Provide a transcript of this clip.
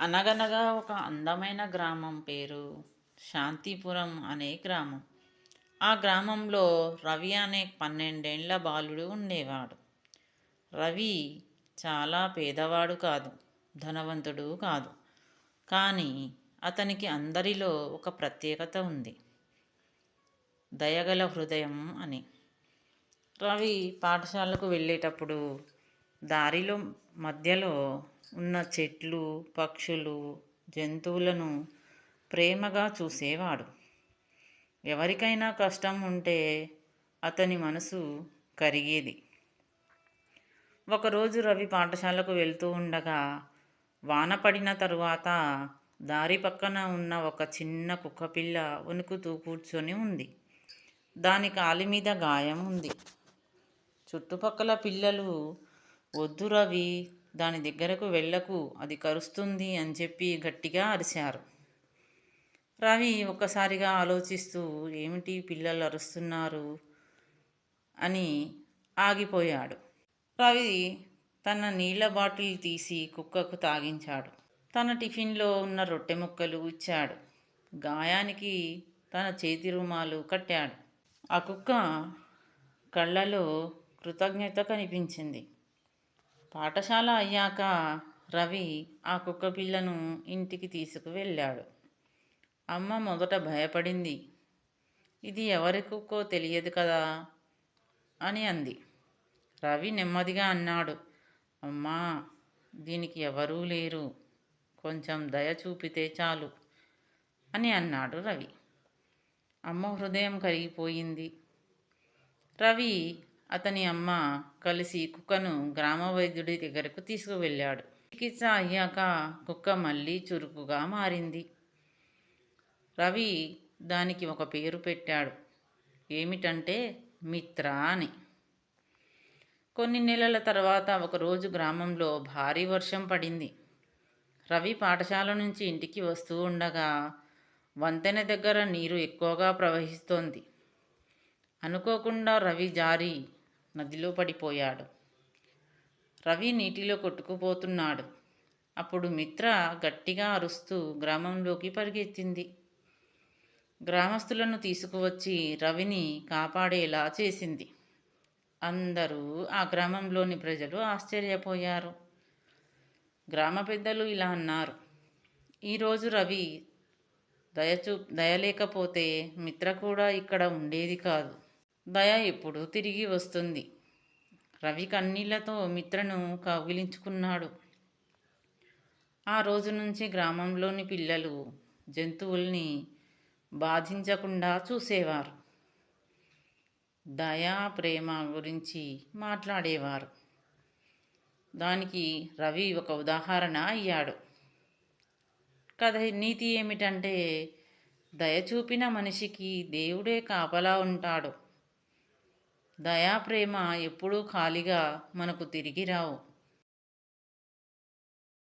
అనగనగా ఒక అందమైన గ్రామం పేరు శాంతిపురం అనే గ్రామం. ఆ గ్రామంలో రవి అనే పన్నెండేండ్ల బాలుడు ఉండేవాడు. రవి చాలా పేదవాడు కాదు ధనవంతుడు కాదు. కానీ అతనికి అందరిలో ఒక ప్రత్యేకత ఉంది. దయగల హృదయం అని. రవి పాఠశాలకు వెళ్ళేటప్పుడు దారిలో మధ్యలో ఉన్న చెట్లు పక్షులు జంతువులను ప్రేమగా చూసేవాడు. ఎవరికైనా కష్టం ఉంటే అతని మనసు కరిగేది. ఒకరోజు రవి పాఠశాలకు వెళ్తూ ఉండగా వాన పడిన తరువాత దారి పక్కన ఉన్న ఒక చిన్న కుక్కపిల్ల వణుకుతూ కూర్చొని ఉంది. దాని కాలి మీద గాయం ఉంది. చుట్టుపక్కల పిల్లలు వద్దు రవి దాని దగ్గరకు వెళ్ళకు అది కరుస్తుంది అని చెప్పి గట్టిగా అరిచారు రవి ఒక్కసారిగా ఆలోచిస్తూ ఏమిటి పిల్లలు అరుస్తున్నారు? అని ఆగిపోయాడు. రవి తన నీళ్ళ బాటిల్ తీసి కుక్కకు తాగించాడు. తన టిఫిన్లో ఉన్న రొట్టె ముక్కలు ఇచ్చాడు. గాయానికి తన చేతి రుమాలు కట్టాడు. ఆ కుక్క కళ్ళలో కృతజ్ఞత కనిపించింది. పాఠశాల అయ్యాక రవి ఆ కుక్క పిల్లను ఇంటికి తీసుకువెళ్ళాడు అమ్మ మొదట భయపడింది. ఇది ఎవరి కుక్కో తెలియదు కదా? అని అంది. రవి నెమ్మదిగా అన్నాడు అమ్మా దీనికి ఎవరూ లేరు. కొంచెం దయ చూపితే చాలు అని అన్నాడు రవి. అమ్మ హృదయం కరిగిపోయింది. రవి అతని అమ్మ కలిసి కుక్కను గ్రామ వైద్యుడి దగ్గరకు తీసుకువెళ్ళాడు. చికిత్స అయ్యాక కుక్క మళ్ళీ చురుకుగా మారింది. రవి దానికి ఒక పేరు పెట్టాడు. ఏమిటంటే మిత్ర అని. కొన్ని నెలల తర్వాత ఒకరోజు గ్రామంలో భారీ వర్షం పడింది. రవి పాఠశాల నుంచి ఇంటికి వస్తూ ఉండగా వంతెన దగ్గర నీరు ఎక్కువగా ప్రవహిస్తోంది. అనుకోకుండా రవి జారి నదిలో పడిపోయాడు. రవి నీటిలో కొట్టుకుపోతున్నాడు. అప్పుడు మిత్ర గట్టిగా అరుస్తూ గ్రామంలోకి పరిగెత్తింది. గ్రామస్తులను తీసుకువచ్చి రవిని కాపాడేలా చేసింది. అందరూ ఆ గ్రామంలోని ప్రజలు ఆశ్చర్యపోయారు. గ్రామ పెద్దలు ఇలా అన్నారు ఈరోజు రవి దయచూ దయలేకపోతే మిత్ర కూడా ఇక్కడ ఉండేది కాదు. దయ ఎప్పుడు తిరిగి వస్తుంది. రవి కన్నీళ్ళతో మిత్రను కౌగిలించుకున్నాడు. ఆ రోజు నుంచి గ్రామంలోని పిల్లలు జంతువుల్ని బాధించకుండా చూసేవారు. దయా ప్రేమ గురించి మాట్లాడేవారు. దానికి రవి ఒక ఉదాహరణ అయ్యాడు. కథ నీతి ఏమిటంటే దయ చూపిన మనిషికి దేవుడే కాపలా ఉంటాడు. దయా ప్రేమ ఎప్పుడూ ఖాళీగా మనకు తిరిగి రావు.